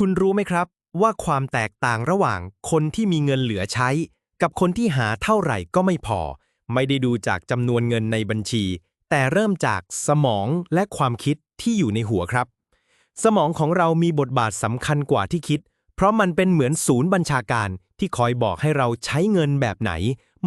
คุณรู้ไหมครับ ว่าความแตกต่างระหว่างคนที่มีเงินเหลือใช้ กับคนที่หาเท่าไหร่ก็ไม่พอ ไม่ได้ดูจากจำนวนเงินในบัญชี แต่เริ่มจากสมองและความคิดที่อยู่ในหัวครับ สมองของเรามีบทบาทสำคัญกว่าที่คิด เพราะมันเป็นเหมือนศูนย์บัญชาการที่คอยบอกให้เราใช้เงินแบบไหน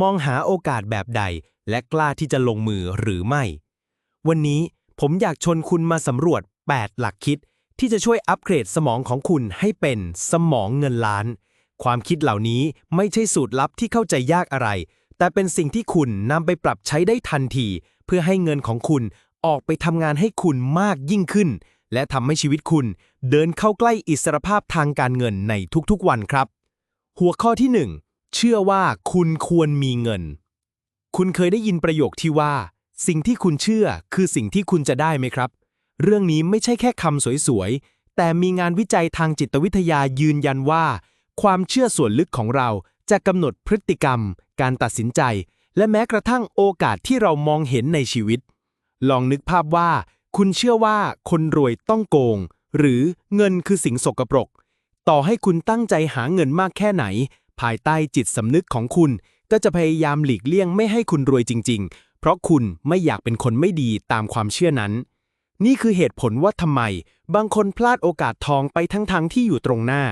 มองหาโอกาสแบบใด และกล้าที่จะลงมือหรือไม่ วันนี้ผมอยากชวนคุณมาสำรวจ 8 หลักคิด ที่จะช่วยอัปเกรดสมองของคุณให้เป็นสมองเงินล้าน ความคิดเหล่านี้ไม่ใช่สูตรลับที่เข้าใจยากอะไร แต่เป็นสิ่งที่คุณนำไปปรับใช้ได้ทันที เพื่อให้เงินของคุณออกไปทำงานให้คุณมากยิ่งขึ้น และทำให้ชีวิตคุณเดินเข้าใกล้อิสรภาพทางการเงินในทุกๆวันครับ หัวข้อที่ 1 เชื่อว่าคุณควรมีเงิน คุณเคยได้ยินประโยคที่ว่า สิ่งที่คุณเชื่อคือสิ่งที่คุณจะได้ไหมครับ เรื่องนี้ไม่ใช่แค่คำสวยๆ แต่มีงานวิจัยทางจิตวิทยายืนยันว่า ความเชื่อส่วนลึกของเราจะกำหนดพฤติกรรม การตัดสินใจ และแม้กระทั่งโอกาสที่เรามองเห็นในชีวิต ลองนึกภาพว่า คุณเชื่อว่าคนรวยต้องโกง หรือเงินคือสิ่งสกปรก ต่อให้คุณตั้งใจหาเงินมากแค่ไหน ภายใต้จิตสำนึกของคุณ ก็จะพยายามหลีกเลี่ยงไม่ให้คุณรวยจริง ๆ เพราะคุณไม่อยากเป็นคนไม่ดีตามความเชื่อนั้น นี่คือเหตุผลว่าทำไม บางคนพลาดโอกาสทองไปทั้งๆทที่อยู่ตรงหน้า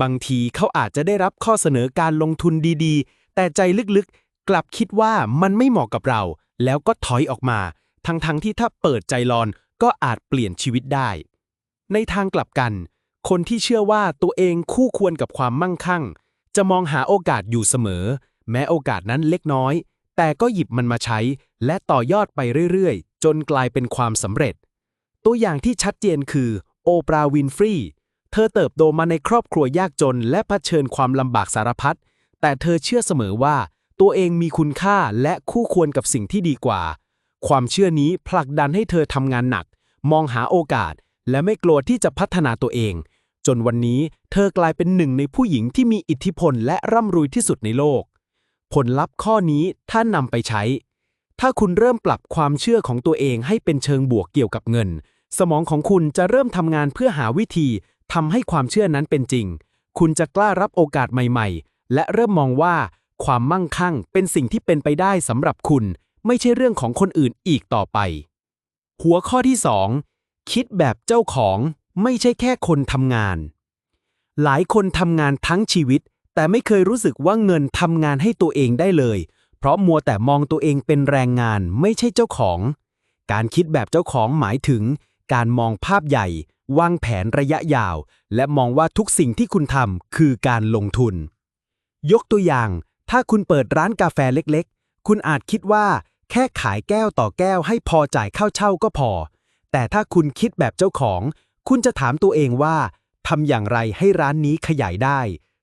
บางทีเขาอาจจะได้รับข้อเสนอการลงทุนดีๆ แต่ใจลึกๆ กลับคิดว่ามันไม่เหมาะกับเรา แล้วก็ถอยออกมา ทั้งๆที่ถ้าเปิดใจรอนก็อาจเปลี่ยนชีวิตได้ ในทางกลับกัน คนที่เชื่อว่าตัวเองคู่ควรกับความมั่งคั่ง จะมองหาโอกาสอยู่เสมอ แม้โอกาสนั้นเล็กน้อย แต่ก็หยิบมันมาใช้ และต่อยอดไปเรื่อยๆ จนกลายเป็นความสำเร็จ ตัวอย่างที่ชัดเจนคือโอปราวินฟรีเธอเติบโตมาในครอบครัวยากจนและเผชิญความลำบากสารพัด แต่เธอเชื่อเสมอว่า ตัวเองมีคุณค่าและคู่ควรกับสิ่งที่ดีกว่า ความเชื่อนี้ผลักดันให้เธอทำงานหนัก มองหาโอกาส และไม่กลัวที่จะพัฒนาตัวเอง จนวันนี้เธอกลายเป็นหนึ่งในผู้หญิงที่มีอิทธิพลและร่ำรวยที่สุดในโลก ผลลัพธ์ข้อนี้ถ้านำไปใช้ ถ้าคุณเริ่มปรับความเชื่อของตัวเองให้เป็นเชิงบวกเกี่ยวกับเงิน สมองของคุณจะเริ่มทำงานเพื่อหาวิธีทำให้ความเชื่อนั้นเป็นจริง คุณจะกล้ารับโอกาสใหม่ ๆ และเริ่มมองว่าความมั่งคั่งเป็นสิ่งที่เป็นไปได้สำหรับคุณ ไม่ใช่เรื่องของคนอื่นอีกต่อไป หัวข้อที่ 2 คิดแบบเจ้าของไม่ใช่แค่คนทำงาน หลายคนทำงานทั้งชีวิต แต่ไม่เคยรู้สึกว่าเงินทำงานให้ตัวเองได้เลย เพราะมัวแต่มองตัวเองเป็นแรงงานไม่ใช่เจ้าของ การคิดแบบเจ้าของหมายถึง การมองภาพใหญ่ วางแผนระยะยาว และมองว่าทุกสิ่งที่คุณทำคือการลงทุน ยกตัวอย่าง ถ้าคุณเปิดร้านกาแฟเล็กๆ คุณอาจคิดว่า แค่ขายแก้วต่อแก้วให้พอจ่ายค่าเช่าก็พอ แต่ถ้าคุณคิดแบบเจ้าของ คุณจะถามตัวเองว่าทำอย่างไรให้ร้านนี้ขยายได้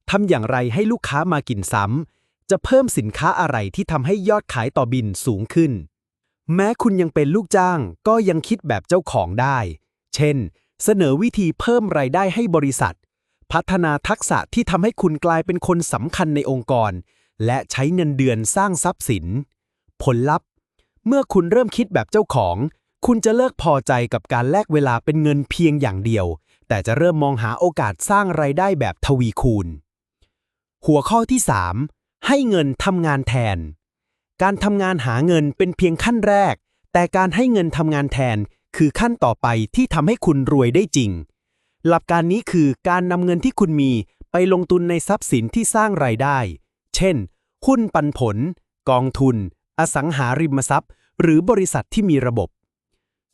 ทำอย่างไรให้ลูกค้ามากินซ้ำ จะเพิ่มสินค้าอะไรที่ทำให้ยอดขายต่อบินสูงขึ้น แม้คุณยังเป็นลูกจ้างก็ยังคิดแบบเจ้าของได้ เช่น เสนอวิธีเพิ่มรายได้ให้บริษัท พัฒนาทักษะที่ทำให้คุณกลายเป็นคนสำคัญในองค์กร และใช้เงินเดือนสร้างทรัพย์สิน ผลลัพธ์ เมื่อคุณเริ่มคิดแบบเจ้าของ คุณจะเลิกพอใจกับการแลกเวลาเป็นเงินเพียงอย่างเดียว แต่จะเริ่มมองหาโอกาสสร้างไรายได้แบบทวีคูณ หัวข้อที่ 3 ให้เงินทำงานแทน การทำงานหาเงินเป็นเพียงขั้นแรก แต่การให้เงินทำงานแทนคือขั้นต่อไปที่ทำให้คุณรวยได้จริง หลักการนี้คือการนำเงินที่คุณมีไปลงทุนในทรัพย์สินที่สร้างรายได้ เช่น หุ้นปันผล กองทุน อสังหาริมทรัพย์ หรือบริษัทที่มีระบบ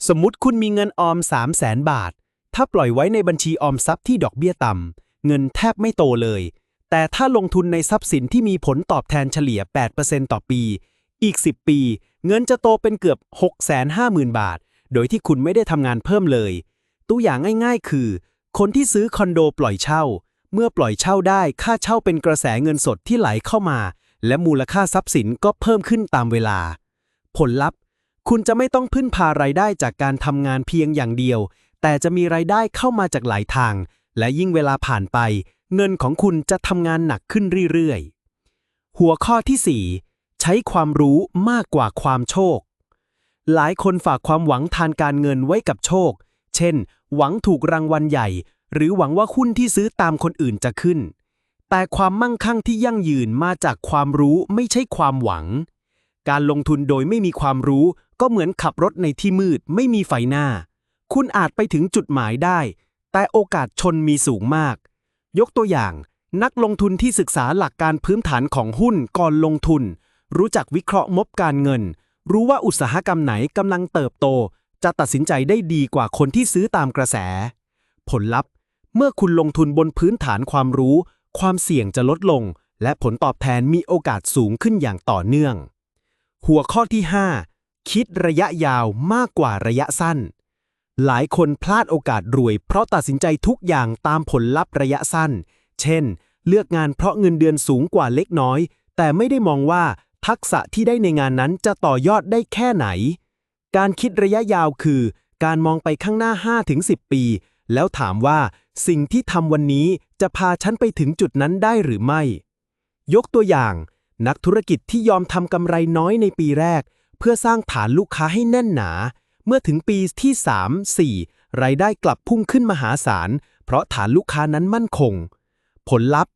สมมุติคุณมีเงินออม 3 0 0แสนบาท ถ้าปล่อยไว้ในบัญชีออมทรัพย์ที่ดอกเบี้ยต่ำเงินแทบไม่โตเลย แต่ถ้าลงทุนในทรัพย์สินที่มีผลตอบแทนเฉลี่ย 8%ต่อปี อีก 10 ปี เงินจะโตเป็นเกือบ 650,000 บาท โดยที่คุณไม่ได้ทำงานเพิ่มเลย ตัวอย่างง่ายๆ คือ คนที่ซื้อคอนโดปล่อยเช่า เมื่อปล่อยเช่าได้ค่าเช่าเป็นกระแสเงินสดที่ไหลเข้ามา และมูลค่าทรัพย์สินก็เพิ่มขึ้นตามเวลา ผลลัพธ์ คุณจะไม่ต้องพึ่งพารายได้จากการทำงานเพียงอย่างเดียว แต่จะมีรายได้เข้ามาจากหลายทาง และยิ่งเวลาผ่านไป เงินของคุณจะทำงานหนักขึ้นเรื่อยๆ หัวข้อที่ 4 ใช้ความรู้มากกว่าความโชค หลายคนฝากความหวังทางการเงินไว้กับโชค เช่น หวังถูกรางวัลใหญ่ หรือหวังว่าหุ้นที่ซื้อตามคนอื่นจะขึ้น แต่ความมั่งคั่งที่ยั่งยืนมาจากความรู้ไม่ใช่ความหวัง การลงทุนโดยไม่มีความรู้ก็เหมือนขับรถในที่มืดไม่มีไฟหน้า คุณอาจไปถึงจุดหมายได้ แต่โอกาสชนมีสูงมาก ยกตัวอย่าง นักลงทุนที่ศึกษาหลักการพื้นฐานของหุ้นก่อนลงทุน รู้จักวิเคราะห์งบการเงิน รู้ว่าอุตสาหกรรมไหนกำลังเติบโต จะตัดสินใจได้ดีกว่าคนที่ซื้อตามกระแส ผลลัพธ์ เมื่อคุณลงทุนบนพื้นฐานความรู้ ความเสี่ยงจะลดลง และผลตอบแทนมีโอกาสสูงขึ้นอย่างต่อเนื่อง หัวข้อที่ 5 คิดระยะยาวมากกว่าระยะสั้น หลายคนพลาดโอกาสรวย เพราะตัดสินใจทุกอย่างตามผลลัพธ์ระยะสั้น เช่น เลือกงานเพราะเงินเดือนสูงกว่าเล็กน้อย แต่ไม่ได้มองว่าทักษะที่ได้ในงานนั้นจะต่อยอดได้แค่ไหน การคิดระยะยาวคือ การมองไปข้างหน้า 5-10 ปี แล้วถามว่า สิ่งที่ทำวันนี้จะพาฉันไปถึงจุดนั้นได้หรือไม่ ยกตัวอย่าง นักธุรกิจที่ยอมทำกำไรน้อยในปีแรก เพื่อสร้างฐานลูกค้าให้แน่นหนา เมื่อถึงปีที่ 3 4 รายได้กลับพุ่งขึ้นมหาศาล เพราะฐานลูกค้านั้นมั่นคง ผลลัพธ์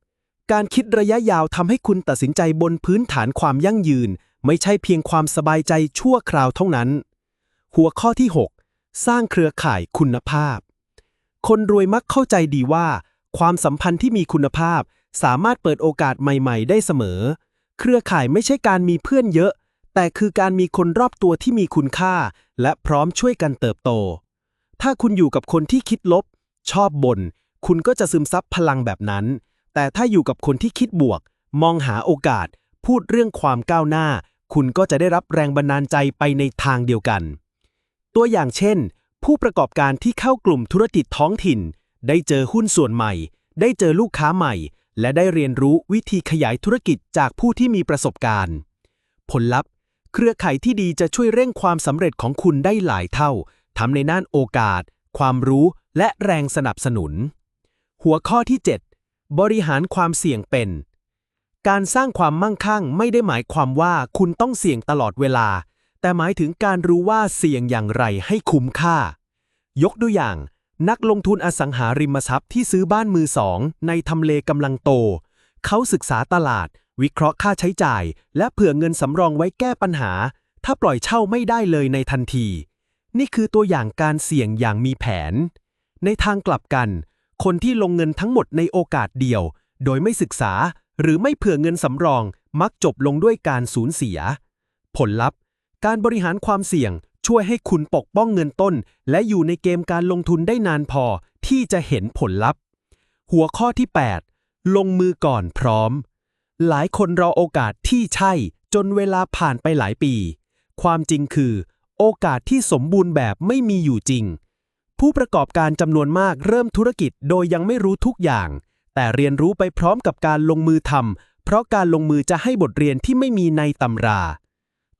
การคิดระยะยาวทำให้คุณตัดสินใจบนพื้นฐานความยั่งยืน ไม่ใช่เพียงความสบายใจชั่วคราวเท่านั้น หัวข้อที่ 6 สร้างเครือข่ายคุณภาพ คนรวยมักเข้าใจดีว่า ความสัมพันธ์ที่มีคุณภาพ สามารถเปิดโอกาสใหม่ ๆ ได้เสมอ เครือข่ายไม่ใช่การมีเพื่อนเยอะ แต่คือการมีคนรอบตัวที่มีคุณค่า และพร้อมช่วยกันเติบโต ถ้าคุณอยู่กับคนที่คิดลบ ชอบบ่นคุณก็จะซึมซับพลังแบบนั้น แต่ถ้าอยู่กับคนที่คิดบวก มองหาโอกาส พูดเรื่องความก้าวหน้า คุณก็จะได้รับแรงบันดาลใจไปในทางเดียวกัน ตัวอย่างเช่น ผู้ประกอบการที่เข้ากลุ่มธุรกิจท้องถิ่น ได้เจอหุ้นส่วนใหม่ ได้เจอลูกค้าใหม่ และได้เรียนรู้วิธีขยายธุรกิจจากผู้ที่มีประสบการณ์ ผลลัพธ์ เครือข่ายที่ดีจะช่วยเร่งความสำเร็จของคุณได้หลายเท่า ทำในด้านโอกาส ความรู้และแรงสนับสนุน หัวข้อที่ 7 บริหารความเสี่ยงเป็น การสร้างความมั่งคั่งไม่ได้หมายความว่าคุณต้องเสี่ยงตลอดเวลา แต่หมายถึงการรู้ว่าเสี่ยงอย่างไรให้คุ้มค่า ยกตัวอย่าง นักลงทุนอสังหาริมทรัพย์ที่ซื้อบ้านมือสองในทำเลกำลังโต เขาศึกษาตลาด วิเคราะห์ค่าใช้จ่าย และเผื่อเงินสำรองไว้แก้ปัญหา ถ้าปล่อยเช่าไม่ได้เลยในทันที นี่คือตัวอย่างการเสี่ยงอย่างมีแผน ในทางกลับกัน คนที่ลงเงินทั้งหมดในโอกาสเดียว โดยไม่ศึกษา หรือไม่เผื่อเงินสำรอง มักจบลงด้วยการสูญเสีย ผลลัพธ์ การบริหารความเสี่ยงช่วยให้คุณปกป้องเงินต้น และอยู่ในเกมการลงทุนได้นานพอที่จะเห็นผลลัพธ์ หัวข้อที่ 8 ลงมือก่อนพร้อม หลายคนรอโอกาสที่ใช่ จนเวลาผ่านไปหลายปี ความจริงคือ โอกาสที่สมบูรณ์แบบไม่มีอยู่จริง ผู้ประกอบการจำนวนมากเริ่มธุรกิจโดยยังไม่รู้ทุกอย่าง แต่เรียนรู้ไปพร้อมกับการลงมือทำเพราะการลงมือจะให้บทเรียนที่ไม่มีในตำรา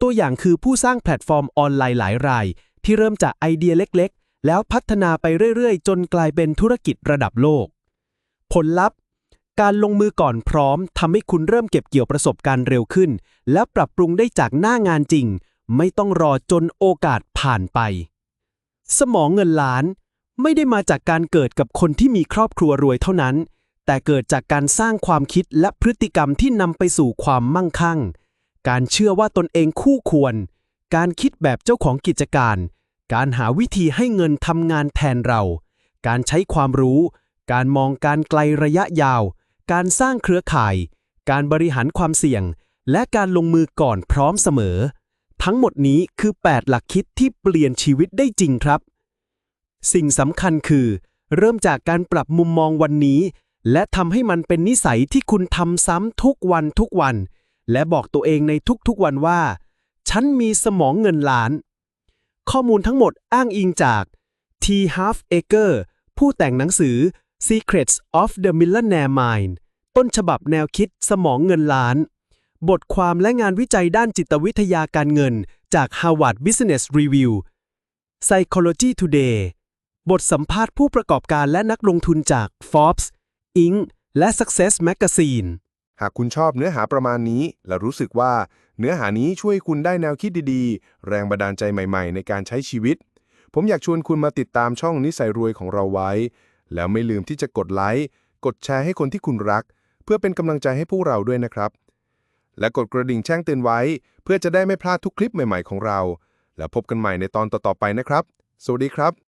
ตัวอย่างคือผู้สร้างแพลตฟอร์มออนไลน์หลายราย ที่เริ่มจากไอเดียเล็ก ๆ แล้วพัฒนาไปเรื่อย ๆ จนกลายเป็นธุรกิจระดับโลก ผลลัพธ์ การลงมือก่อนพร้อมทำให้คุณเริ่มเก็บเกี่ยวประสบการณ์เร็วขึ้น และปรับปรุงได้จากหน้างานจริง ไม่ต้องรอจนโอกาสผ่านไป สมองเงินล้าน ไม่ได้มาจากการเกิดกับคนที่มีครอบครัวรวยเท่านั้น แต่เกิดจากการสร้างความคิดและพฤติกรรมที่นำไปสู่ความมั่งคั่ง การเชื่อว่าตนเองคู่ควร การคิดแบบเจ้าของกิจการ การหาวิธีให้เงินทำงานแทนเรา การใช้ความรู้ การมองการไกลระยะยาว การสร้างเครือข่าย การบริหารความเสี่ยง และการลงมือก่อนพร้อมเสมอ ทั้งหมดนี้คือ 8 หลักคิดที่เปลี่ยนชีวิตได้จริงครับ สิ่งสำคัญคือ เริ่มจากการปรับมุมมองวันนี้ และทำให้มันเป็นนิสัยที่คุณทำซ้ำทุกวันทุกวัน และบอกตัวเองในทุกๆวันว่า ฉันมีสมองเงินล้าน ข้อมูลทั้งหมดอ้างอิงจาก T. Half Acre ผู้แต่งหนังสือ Secrets of the Millionaire Mind ต้นฉบับแนวคิดสมองเงินล้าน บทความและงานวิจัยด้านจิตวิทยาการเงิน จาก Harvard Business Review Psychology Today บทสัมภาษณ์ผู้ประกอบการและนักลงทุนจาก Forbes Inc. และ Success Magazine หากคุณชอบเนื้อหาประมาณนี้ และรู้สึกว่าเนื้อหานี้ช่วยคุณได้แนวคิดดีๆ แรงบันดาลใจใหม่ๆ ในการใช้ชีวิต ผมอยากชวนคุณมาติดตามช่องนิสัยรวยของเราไว้ แล้วไม่ลืมที่จะกดไลค์ กดแชร์ให้คนที่คุณรัก เพื่อเป็นกำลังใจให้พวกเราด้วยนะครับ และกดกระดิ่งแจ้งเตือนไว้ เพื่อจะได้ไม่พลาดทุกคลิปใหม่ๆของเรา แล้วพบกันใหม่ในตอนต่อๆไปนะครับ สวัสดีครับ